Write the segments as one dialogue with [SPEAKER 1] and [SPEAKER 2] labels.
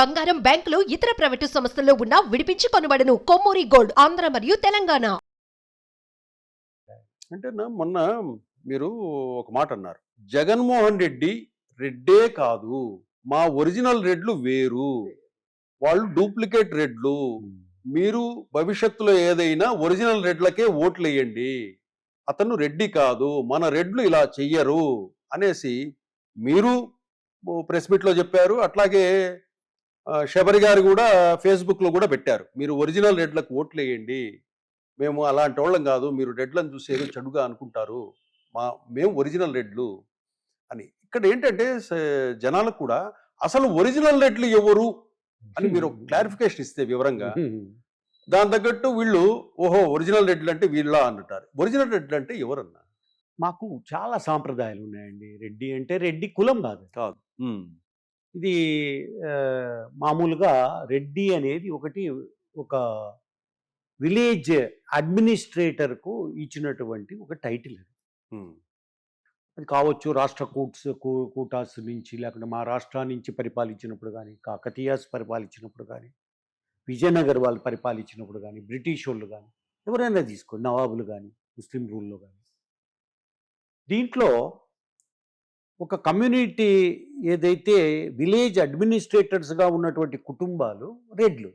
[SPEAKER 1] బంగారం బ్యాంకులు ఇతర ప్రైవేటు సంస్థల్లో ఉన్న విడిపించి కొనబడను. కొమ్మూరి గోల్డ్ ఆంధ్ర మరియు తెలంగాణ.
[SPEAKER 2] అంటే మొన్న మీరు ఒక మాట అన్నారు. జగన్మోహన్ రెడ్డి రెడ్డే కాదు. మా ఒరిజినల్ రెడ్లు వేరు. వాళ్ళు డూప్లికేట్ రెడ్లు. మీరు భవిష్యత్తులో ఏదైనా ఒరిజినల్ రెడ్లకే ఓట్లు వేయండి. అతను రెడ్డి కాదు. మన రెడ్లు ఇలా చెయ్యరు అనేసి మీరు ప్రెస్ మీట్లో చెప్పారు. అట్లాగే శబరి గారు కూడా ఫేస్బుక్లో కూడా పెట్టారు. మీరు ఒరిజినల్ రెడ్లకు ఓట్లు వేయండి మేము అలాంటి వాళ్ళం కాదు. మీరు రెడ్లను చూసి ఏదో చెడుగా అనుకుంటారు. మా మేము ఒరిజినల్ రెడ్లు అని. ఇక్కడ ఏంటంటే జనాలకు కూడా అసలు ఒరిజినల్ రెడ్లు ఎవరు అని మీరు క్లారిఫికేషన్ ఇస్తే వివరంగా దాని తగ్గట్టు వీళ్ళు ఓహో ఒరిజినల్ రెడ్లు అంటే వీళ్ళ అంటారు ఒరిజినల్ రెడ్లు అంటే ఎవరన్నా?
[SPEAKER 3] మాకు చాలా సాంప్రదాయాలు ఉన్నాయండి. రెడ్డి అంటే రెడ్డి కులం కాదు.
[SPEAKER 2] కాదు.
[SPEAKER 3] ఇది మామూలుగా రెడ్డి అనేది ఒకటి ఒక విలేజ్ అడ్మినిస్ట్రేటర్కు ఇచ్చినటువంటి ఒక టైటిల్ అది. కావచ్చు రాష్ట్ర కూట్స్ కూటాస్ నుంచి లేకుంటే మా రాష్ట్రా నుంచి పరిపాలించినప్పుడు కానీ కాకతీయాస్ పరిపాలించినప్పుడు కానీ విజయనగర్ వాళ్ళు పరిపాలించినప్పుడు కానీ బ్రిటిష్ వాళ్ళు కానీ ఎవరైనా తీసుకోండి నవాబులు కానీ ముస్లిం రూల్లో కానీ దీంట్లో ఒక కమ్యూనిటీ ఏదైతే విలేజ్ అడ్మినిస్ట్రేటర్స్గా ఉన్నటువంటి కుటుంబాలు రెడ్లు.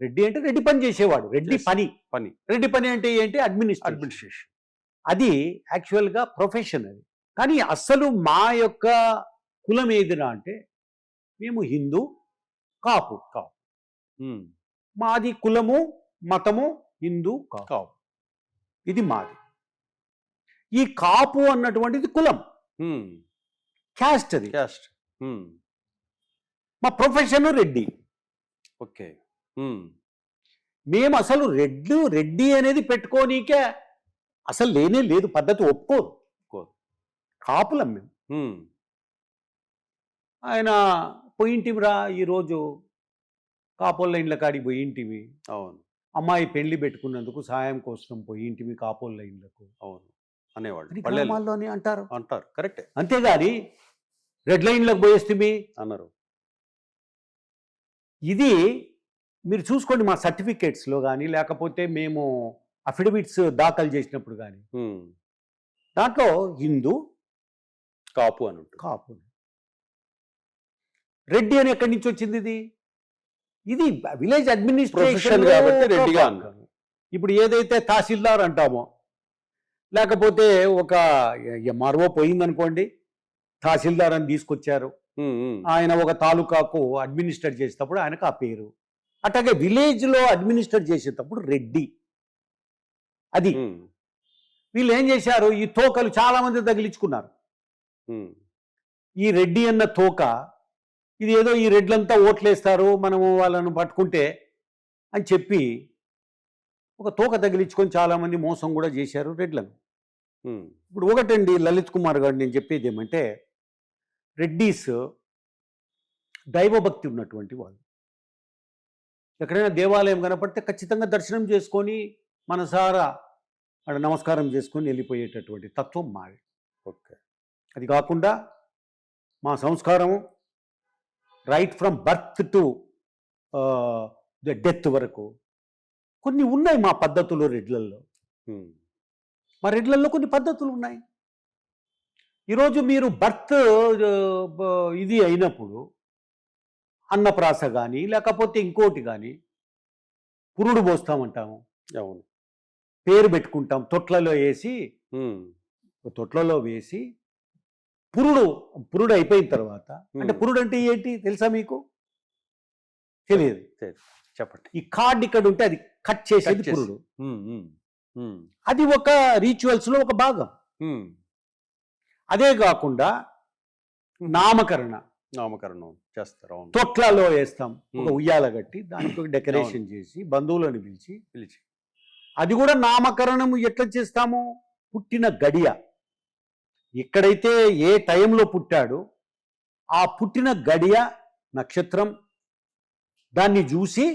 [SPEAKER 3] రెడ్డి అంటే రెడ్డి పని చేసేవాడు. రెడ్డి. పని.
[SPEAKER 2] పని.
[SPEAKER 3] రెడ్డి పని అంటే ఏంటి? అడ్మినిస్ట్రేషన్.
[SPEAKER 2] అడ్మినిస్ట్రేషన్.
[SPEAKER 3] అది యాక్చువల్గా ప్రొఫెషన్ అది. కానీ అస్సలు మా యొక్క కులం ఏదిరా అంటే మేము హిందూ కాపు. కాపు. మాది కులము మతము హిందూ కాపు. ఇది మాది. ఈ కాపు అన్నటువంటిది కులం. క్యాస్ట్ అది.
[SPEAKER 2] క్యాస్ట్.
[SPEAKER 3] మా ప్రొఫెషన్ రెడ్డి.
[SPEAKER 2] ఓకే.
[SPEAKER 3] మేము అసలు రెడ్లు రెడ్డి అనేది పెట్టుకోనీకే అసలు లేనే లేదు పద్ధతి ఒప్పుకోదు
[SPEAKER 2] ఒప్పుకోదు.
[SPEAKER 3] కాపులం మేము. ఆయన పోయింటివిరా ఈరోజు కాపోళ్ళ ఇండ్ల కాడికి పోయింటివి
[SPEAKER 2] అవును.
[SPEAKER 3] అమ్మాయి పెళ్ళి పెట్టుకున్నందుకు సాయం కోసం పోయింటివి కాపోళ్ళ ఇండ్లకు
[SPEAKER 2] అవును. అనేవాళ్ళు.
[SPEAKER 3] అని
[SPEAKER 2] పల్లెల్లో
[SPEAKER 3] గ్రామాల్లోనే అంటారు.
[SPEAKER 2] అంటారు. కరెక్టే.
[SPEAKER 3] అంతేగాని రెడ్ లైన్లకు పోయేస్తే
[SPEAKER 2] అన్నారు.
[SPEAKER 3] ఇది మీరు చూసుకోండి మా సర్టిఫికేట్స్లో కానీ లేకపోతే మేము అఫిడవిట్స్ దాఖలు చేసినప్పుడు కానీ దాంట్లో హిందూ
[SPEAKER 2] కాపు అని
[SPEAKER 3] కాపు. రెడ్డి అని ఎక్కడి నుంచి వచ్చింది ఇది? ఇది విలేజ్ అడ్మినిస్ట్రేషన్
[SPEAKER 2] కాబట్టి రెడ్డిగా.
[SPEAKER 3] ఇప్పుడు ఏదైతే తహసీల్దార్ అంటామో లేకపోతే ఒక ఎంఆర్ఓ పోయిందనుకోండి తహసీల్దార్ అని తీసుకొచ్చారు ఆయన ఒక తాలూకాకు అడ్మినిస్టర్ చేసేటప్పుడు ఆయనకు ఆ పేరు. అట్లాగే విలేజ్లో అడ్మినిస్టర్ చేసేటప్పుడు రెడ్డి. అది. వీళ్ళు ఏం చేశారు? ఈ తోకలు చాలా మంది తగిలించుకున్నారు. ఈ రెడ్డి అన్న తోక ఇది ఏదో ఈ రెడ్లంతా ఓట్లేస్తారు మనము వాళ్ళను పట్టుకుంటే అని చెప్పి ఒక తోక తగిలించుకొని చాలామంది మోసం కూడా చేశారు రెడ్లను. ఇప్పుడు ఒకటండి లలిత్ కుమార్ గారు నేను చెప్పేది ఏమంటే రెడ్డీస్ దైవభక్తి ఉన్నటువంటి వాళ్ళు. ఎక్కడైనా దేవాలయం కనపడితే ఖచ్చితంగా దర్శనం చేసుకొని మనసారా అక్కడ నమస్కారం చేసుకొని వెళ్ళిపోయేటటువంటి తత్వం మాది.
[SPEAKER 2] ఓకే.
[SPEAKER 3] అది కాకుండా మా సంస్కారము right from birth to the death వరకు కొన్ని ఉన్నాయి మా పద్ధతులు రెడ్లల్లో. మా రెడ్లల్లో కొన్ని పద్ధతులు ఉన్నాయి. ఈరోజు మీరు బర్త్ ఇది అయినప్పుడు అన్నప్రాస కానీ లేకపోతే ఇంకోటి కానీ పురుడు పోస్తామంటాము.
[SPEAKER 2] అవును.
[SPEAKER 3] పేరు పెట్టుకుంటాం తొట్లలో వేసి తొట్లలో వేసి పురుడు పురుడు అయిపోయిన తర్వాత అంటే. పురుడు అంటే ఏంటి తెలుసా మీకు? తెలియదు.
[SPEAKER 2] చెప్పండి.
[SPEAKER 3] ఈ కార్డ్ ఇక్కడ ఉంటే అది కట్ చేసేది
[SPEAKER 2] చేసి.
[SPEAKER 3] పురుడు. అది ఒక రిచువల్స్లో ఒక భాగం. అదే కాకుండా నామకరణ.
[SPEAKER 2] నామకరణం చేస్తారు
[SPEAKER 3] తొట్లలో వేస్తాం ఒక. ఉయ్యాల కట్టి దానికి ఒక డెకరేషన్ చేసి బంధువులను పిలిచి
[SPEAKER 2] పిలిచి.
[SPEAKER 3] అది కూడా నామకరణం ఎట్లా చేస్తాము? పుట్టిన గడియ. ఎక్కడైతే ఏ టైంలో పుట్టాడో ఆ పుట్టిన గడియ నక్షత్రం దాన్ని చూసి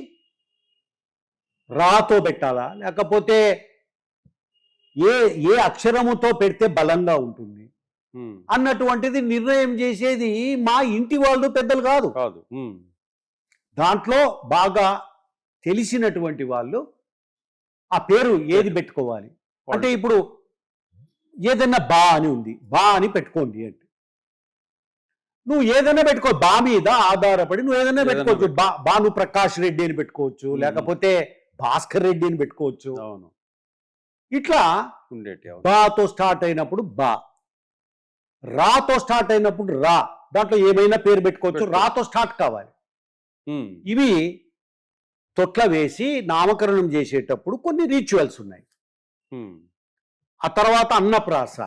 [SPEAKER 3] రాతో పెట్టాలా? లేకపోతే ఏ ఏ అక్షరముతో పెడితే బలంగా ఉంటుంది? అన్నటువంటిది నిర్ణయం చేసేది మా ఇంటి వాళ్ళు పెద్దలు కాదు.
[SPEAKER 2] కాదు.
[SPEAKER 3] దాంట్లో బాగా తెలిసినటువంటి వాళ్ళు ఆ పేరు ఏది పెట్టుకోవాలి? అంటే ఇప్పుడు ఏదైనా బా అని ఉంది. బా అని పెట్టుకోండి అంటే. నువ్వు ఏదైనా పెట్టుకో బా మీద ఆధారపడి నువ్వు ఏదైనా పెట్టుకోవచ్చు. బా భాను ప్రకాష్ రెడ్డి అని పెట్టుకోవచ్చు. లేకపోతే భాస్కర్ రెడ్డి అని పెట్టుకోవచ్చు.
[SPEAKER 2] అవును.
[SPEAKER 3] ఇట్లా బాతో స్టార్ట్ అయినప్పుడు బా. రాతో స్టార్ట్ అయినప్పుడు రా. దాంట్లో ఏమైనా పేరు పెట్టుకోవచ్చు.
[SPEAKER 2] పెట్టుకో.
[SPEAKER 3] రాతో స్టార్ట్ కావాలి. ఇవి తొట్ల వేసి నామకరణం చేసేటప్పుడు కొన్ని రిచువల్స్ ఉన్నాయి. ఆ తర్వాత అన్నప్రాస.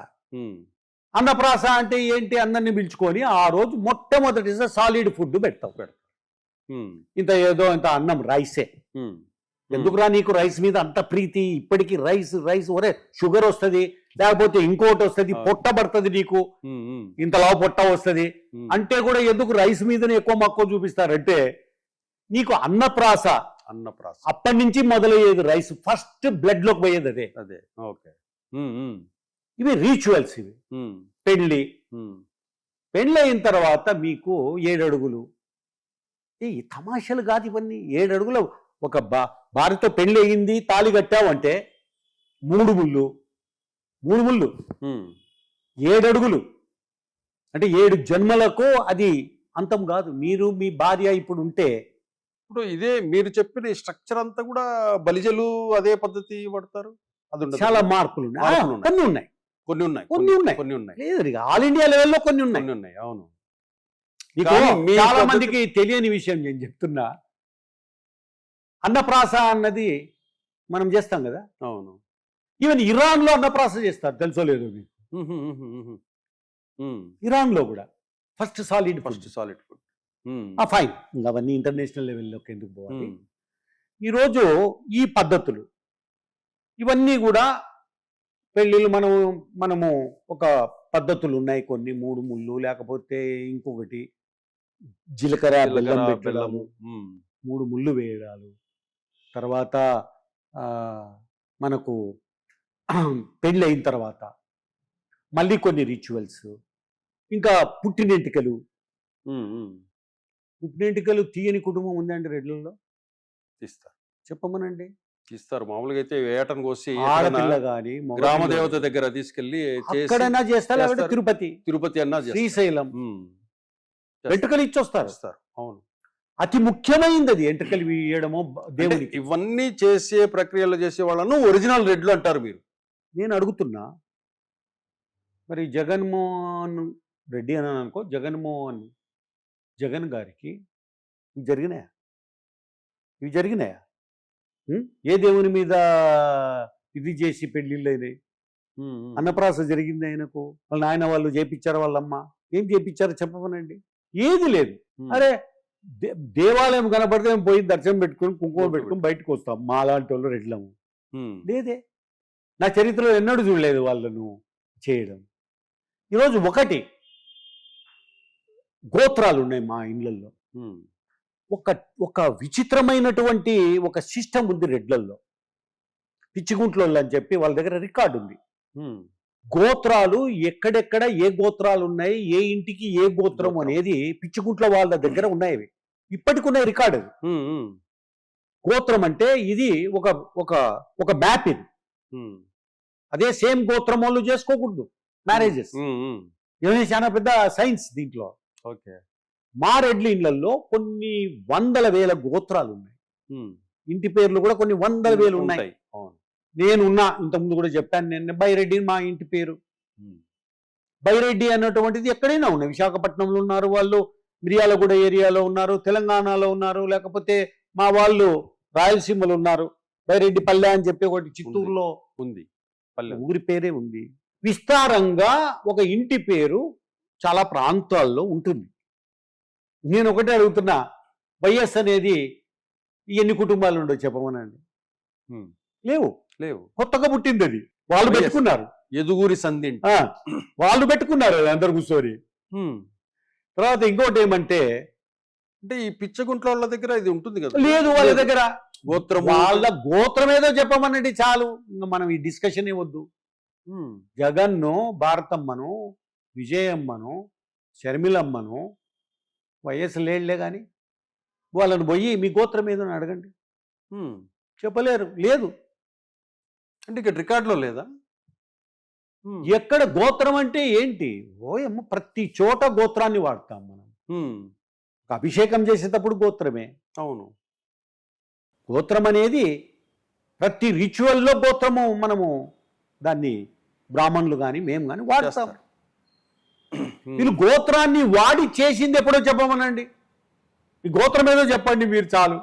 [SPEAKER 3] అన్నప్రాస అంటే ఏంటి? అందరిని పిలుచుకొని ఆ రోజు మొట్టమొదటి సాలిడ్ ఫుడ్ పెడతావు
[SPEAKER 2] ఉమ్,
[SPEAKER 3] ఇంత ఏదో ఇంత అన్నం రైసే. ఎందుకురా నీకు రైస్ మీద అంత ప్రీతి? ఇప్పటికీ రైస్ రైస్ ఒరే షుగర్ వస్తుంది లేకపోతే ఇంకోటి వస్తుంది. పొట్ట పడుతుంది నీకు. ఇంతలా పొట్ట వస్తుంది. అంటే కూడా ఎందుకు రైస్ మీదనే ఎక్కువ మక్కువ చూపిస్తారంటే నీకు అన్నప్రాస.
[SPEAKER 2] అన్నప్రాస.
[SPEAKER 3] అప్పటి నుంచి మొదలయ్యేది రైస్. ఫస్ట్ బ్లడ్లోకి పోయేది అదే.
[SPEAKER 2] అదే. ఓకే.
[SPEAKER 3] ఇవి రిచువల్స్ ఇవి.
[SPEAKER 2] పెళ్ళి
[SPEAKER 3] పెళ్ళి. అయిన తర్వాత మీకు ఏడు అడుగులు ఈ తమాషలు కాదు ఇవన్నీ. ఏడు అడుగుల ఒక బా భార్యతో పెళ్ళి అయింది తాళి కట్టావంటే మూడు ముళ్ళు. మూడు ముళ్ళు. ఏడు అడుగులు అంటే ఏడు జన్మలకు అది అంతం కాదు. మీరు మీ భార్య ఇప్పుడు ఉంటే
[SPEAKER 2] ఇప్పుడు ఇదే మీరు చెప్పిన స్ట్రక్చర్ అంతా కూడా బలిజలు అదే పద్ధతి పడతారు అది
[SPEAKER 3] చాలా మార్పులు. కొన్ని ఉన్నాయి.
[SPEAKER 2] కొన్ని ఉన్నాయి.
[SPEAKER 3] కొన్ని ఉన్నాయి.
[SPEAKER 2] కొన్ని ఉన్నాయి.
[SPEAKER 3] లేదు ఆల్ ఇండియా లెవెల్లో కొన్ని ఉన్నాయి.
[SPEAKER 2] ఉన్నాయి. అవును.
[SPEAKER 3] చాలా మందికి తెలియని విషయం నేను చెప్తున్నా. అన్నప్రాస అన్నది మనం చేస్తాం కదా?
[SPEAKER 2] అవును.
[SPEAKER 3] ఈవెన్ ఇరాన్లో అన్నప్రాస చేస్తారు. తెలుసో లేదు మీకు?
[SPEAKER 2] ఉమ్, ఉమ్, ఉమ్, ఉమ్, ఉమ్.
[SPEAKER 3] ఇరాన్లో కూడా. First solid
[SPEAKER 2] first solid food.
[SPEAKER 3] Fine. ఇంకా అవన్నీ ఇంటర్నేషనల్ లెవెల్లోకి ఎందుకు పోవాలి? ఈరోజు ఈ పద్ధతులు. ఇవన్నీ కూడా పెళ్ళిళ్ళు మనం మనము ఒక పద్ధతులు ఉన్నాయి కొన్ని. మూడు ముళ్ళు లేకపోతే ఇంకొకటి జీలకర్ర బెల్లం పెట్టడము. మూడు ముళ్ళు వేయడాలు. తర్వాత ఆ, మనకు పెళ్ళి అయిన తర్వాత మళ్ళీ కొన్ని రిచువల్స్ ఇంకా పుట్టినెంటికలు. పుట్టినెంటికలు తీయని కుటుంబం ఉందండి రెడ్లలో?
[SPEAKER 2] తీస్తారు.
[SPEAKER 3] చెప్పమనండి.
[SPEAKER 2] తీస్తారు. మామూలుగా అయితే వేటను కోసి
[SPEAKER 3] ఆడపిల్ల
[SPEAKER 2] ఎక్కడైనా
[SPEAKER 3] కానీ
[SPEAKER 2] గ్రామ దేవత దగ్గర తీసుకెళ్ళి చేసి
[SPEAKER 3] అక్కడైనా చేస్తారు. తిరుపతి?
[SPEAKER 2] తిరుపతి అన్నా.
[SPEAKER 3] శ్రీశైలం.
[SPEAKER 2] ఉమ్,
[SPEAKER 3] వెంట్రుకలు ఇచ్చొస్తారు.
[SPEAKER 2] చేస్తారు అవును.
[SPEAKER 3] అతి ముఖ్యమైనది అది ఎంట్రుకలు
[SPEAKER 2] అంటే
[SPEAKER 3] దేవుడికి
[SPEAKER 2] ఇవన్నీ చేసే ప్రక్రియలు చేసే వాళ్ళను ఒరిజినల్ రెడ్లు అంటారు మీరు.
[SPEAKER 3] నేను అడుగుతున్నా మరి జగన్మోహన్ రెడ్డి అని అనుకో జగన్మోహన్ జగన్ గారికి ఇవి జరిగినాయా? ఇవి జరిగినాయా? ఏ దేవుని మీద ఇది చేసి పెళ్ళిళ్ళు అయినాయి. అన్నప్రాస జరిగింది ఆయనకు. వాళ్ళ నాయన వాళ్ళు చేపించారు వాళ్ళమ్మ? ఏం చేపించారో చెప్పమనండి. ఏది లేదు. అరే దేవాలయం కనపడితే మేము పోయి దర్శనం పెట్టుకుని కుంకుమ పెట్టుకుని బయటకు వస్తాం. మా లాంటి వాళ్ళు రెడ్లము. లేదే. నా చరిత్రలో ఎన్నడూ చూడలేదు వాళ్ళను చేయడం. ఈరోజు ఒకటి గోత్రాలు ఉన్నాయి మా ఇళ్ళల్లో
[SPEAKER 2] ఉమ్,
[SPEAKER 3] ఒక ఒక విచిత్రమైనటువంటి ఒక సిస్టమ్ ఉంది రెడ్లల్లో. పిచ్చిగుంట్లోళ్ళు అని చెప్పి వాళ్ళ దగ్గర రికార్డు ఉంది. గోత్రాలు ఎక్కడెక్కడ ఏ గోత్రాలు ఉన్నాయి ఏ ఇంటికి ఏ గోత్రం. అనేది పిచ్చిగుంట్ల వాళ్ళ దగ్గర ఉన్నాయి అవి. ఇప్పటికి ఉన్నాయి రికార్డు గోత్రం అంటే ఇది ఒక ఒక ఒక మ్యాప్ ఇది. అదే సేమ్ గోత్రం వాళ్ళు చేసుకోకూడదు మ్యారేజెస్. ఇవన్నీ చాలా పెద్ద సైన్స్ దీంట్లో
[SPEAKER 2] ఓకే
[SPEAKER 3] మా రెడ్ల ఇళ్ళలో కొన్ని వందల వేల గోత్రాలు ఉన్నాయి. ఇంటి పేర్లు కూడా కొన్ని వందల వేలు ఉన్నాయి
[SPEAKER 2] ఉంటాయి అవును
[SPEAKER 3] నేను ఉన్నా ఇంతకుముందు కూడా చెప్పాను నేను బైరెడ్డి మా ఇంటి పేరు. బైరెడ్డి అన్నటువంటిది ఎక్కడైనా ఉన్నాయి. విశాఖపట్నంలో ఉన్నారు వాళ్ళు మిర్యాలగూడ ఏరియాలో ఉన్నారు తెలంగాణలో ఉన్నారు లేకపోతే మా వాళ్ళు రాయలసీమలో ఉన్నారు. బైరెడ్డి పల్లె అని చెప్పి ఒకటి చిత్తూరులో
[SPEAKER 2] ఉంది. పల్లె
[SPEAKER 3] ఊరి పేరే ఉంది. విస్తారంగా ఒక ఇంటి పేరు చాలా ప్రాంతాల్లో ఉంటుంది. నేను ఒకటే అడుగుతున్నా వైఎస్ అనేది ఎన్ని కుటుంబాలు ఉండవు చెప్పమనండి. లేవు.
[SPEAKER 2] లేవు.
[SPEAKER 3] కొత్తగా పుట్టింది అది వాళ్ళు. పెట్టుకున్నారు.
[SPEAKER 2] ఎదుగురి సంధింటి
[SPEAKER 3] ఆ, వాళ్ళు పెట్టుకున్నారు అది అందరు కూర్చొని. తర్వాత ఇంకోటి ఏమంటే
[SPEAKER 2] అంటే ఈ పిచ్చగుంట్ల వాళ్ళ దగ్గర ఇది ఉంటుంది కదా?
[SPEAKER 3] లేదు వాళ్ళ దగ్గర.
[SPEAKER 2] గోత్రము
[SPEAKER 3] వాళ్ళ గోత్రం ఏదో చెప్పమనండి చాలు. ఇంకా మనం ఈ డిస్కషన్ వద్దు
[SPEAKER 2] ఉమ్,
[SPEAKER 3] జగన్ను భారతమ్మను విజయమ్మను షర్మిలమ్మను వైఎస్ లేళ్ళే కానీ వాళ్ళని పోయి మీ గోత్రం ఏదో అడగండి. చెప్పలేరు. లేదు.
[SPEAKER 2] అంటే ఇక్కడ రికార్డులో లేదా.
[SPEAKER 3] ఎక్కడ గోత్రం అంటే ఏంటి? ఓయమ్మ ప్రతి చోట గోత్రాన్ని వాడతాం మనం. అభిషేకం చేసేటప్పుడు గోత్రమే.
[SPEAKER 2] అవును.
[SPEAKER 3] గోత్రం అనేది ప్రతి రిచువల్లో గోత్రము మనము దాన్ని బ్రాహ్మణులు కానీ మేము కానీ వాడతాం. వీళ్ళు గోత్రాన్ని వాడి చేసింది ఎప్పుడో చెప్పమనండి. ఈ గోత్రం ఏదో చెప్పండి మీరు చాలు.